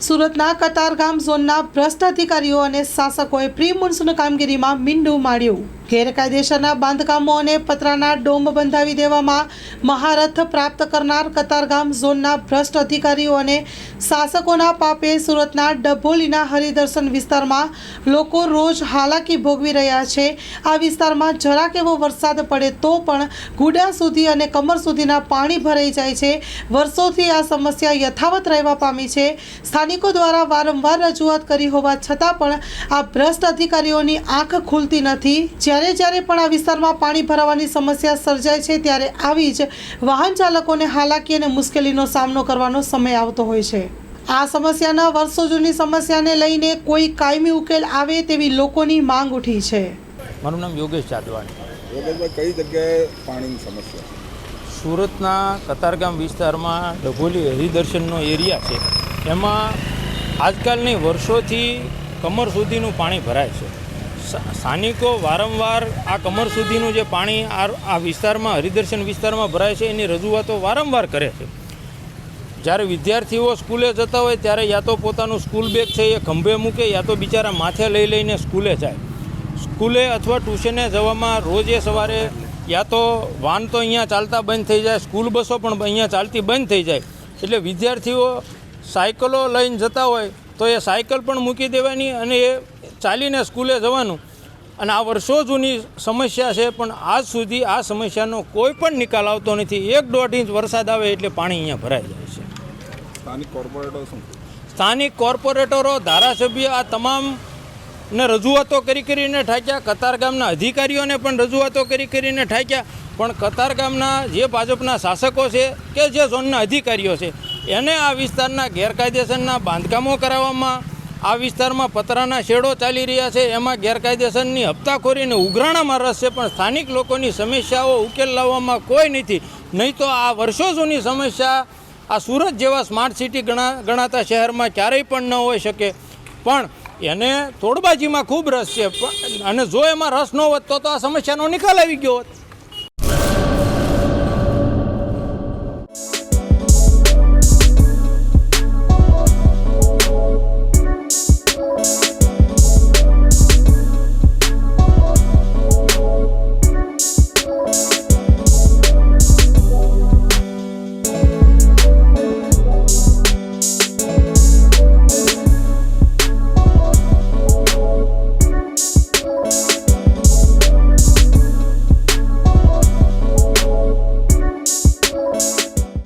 સુરતના કતારગામ ઝોનના ભ્રષ્ટ અધિકારીઓ અને શાસકોએ પ્રી મોન્સૂન કામગીરીમાં મીંડું માર્યું. ગેરકાયદેસરના બાંધકામો અને પતરાના ડોમ બંધાવી દેવામાં મહારથ પ્રાપ્ત કરનાર કતારગામ ઝોનના ભ્રષ્ટ અધિકારીઓ અને શાસકોના પાપે સુરતના ડભોલીના હરિદર્શન વિસ્તારમાં લોકો રોજ હાલાકી ભોગવી રહ્યા છે. આ વિસ્તારમાં જરાક એવો વરસાદ પડે તો પણ ગુડા સુધી અને કમર સુધીના પાણી ભરાઈ જાય છે. વર્ષોથી આ સમસ્યા યથાવત રહેવા પામી છે. સ્થાનિકો દ્વારા વારંવાર રજૂઆત કરી હોવા છતાં પણ આ ભ્રષ્ટ અધિકારીઓની આંખ ખુલતી નથી. જ્યારે જ્યારે પણ આ વિસ્તારમાં પાણી ભરાવાની સમસ્યા સર્જાય છે ત્યારે આવી જ વાહન ચાલકોને હાલાકી અને મુશ્કેલીનો સામનો કરવાનો સમય આવતો હોય છે. આ સમસ્યાના વર્ષો જૂની સમસ્યાને લઈને કોઈ કાયમી ઉકેલ આવે તેવી લોકોની માંગ ઉઠી છે. મારું નામ યોગેશ જાદવાણી. યોગેશભાઈ કઈ જગ્યાએ પાણીની સમસ્યા? સુરતના કતારગામ વિસ્તારમાં ડભોલી હરિદર્શનનો એરિયા છે. એમાં આજકાલની વર્ષોથી કમર સુધીનું પાણી ભરાય છે. સ્થાનિકો વારંવાર આ કમર સુધીનું જે પાણી આ વિસ્તારમાં, હરિદર્શન વિસ્તારમાં ભરાય છે, એની રજૂઆતો વારંવાર કરે છે. જ્યારે વિદ્યાર્થીઓ સ્કૂલે જતા હોય ત્યારે યા તો પોતાનું સ્કૂલ બેગ છે એ ખંભે મૂકે, યા તો બિચારા માથે લઈ લઈને સ્કૂલે જાય. સ્કૂલે અથવા ટ્યુશને જવામાં રોજે સવારે યા તો વાન તો અહીંયા ચાલતા બંધ થઈ જાય, સ્કૂલ બસો પણ અહીંયા ચાલતી બંધ થઈ જાય. એટલે વિદ્યાર્થીઓ સાયકલો લઈને જતા હોય તો એ સાયકલ પણ મૂકી દેવાની અને એ ચાલીને સ્કૂલે જવાનું. અને આ વર્ષો જૂની સમસ્યા છે પણ આજ સુધી આ સમસ્યાનો કોઈ પણ નિકાલ આવતો નથી. એક દોઢ ઇંચ વરસાદ આવે એટલે પાણી અહીંયા ભરાઈ જાય છે. સ્થાનિક કોર્પોરેટર શું સ્થાનિક કોર્પોરેટરો ધારાસભ્ય આ તમામ ને રજૂઆતો કરી કરીને ઠાક્યા. કતારગામના અધિકારીઓને પણ રજૂઆતો કરી કરીને ઠાક્યા. પણ કતારગામના જે ભાજપના શાસકો છે કે જે ઝોનના અધિકારીઓ છે એને આ વિસ્તારના ગેરકાયદેસરના બાંધકામો કરાવવામાં આ વિસ્તારમાં પતરાના શેડો ચાલી રહ્યા છે. એમાં ગેરકાયદેસરની હપ્તાખોરીને ઉઘરાણામાં રસ છે પણ સ્થાનિક લોકોની સમસ્યાઓ ઉકેલ લાવવામાં કોઈ નથી. નહીં તો આ વર્ષો જૂની સમસ્યા આ સુરત જેવા સ્માર્ટ સિટી ગણા, ગણાતા શહેરમાં ક્યારેય પણ ન હોઈ શકે. પણ એને તોડબાજીમાં ખૂબ રસ છે. અને જો એમાં રસ ન હોત તો તો આ સમસ્યાનો નિકાલ આવી ગયો હોત.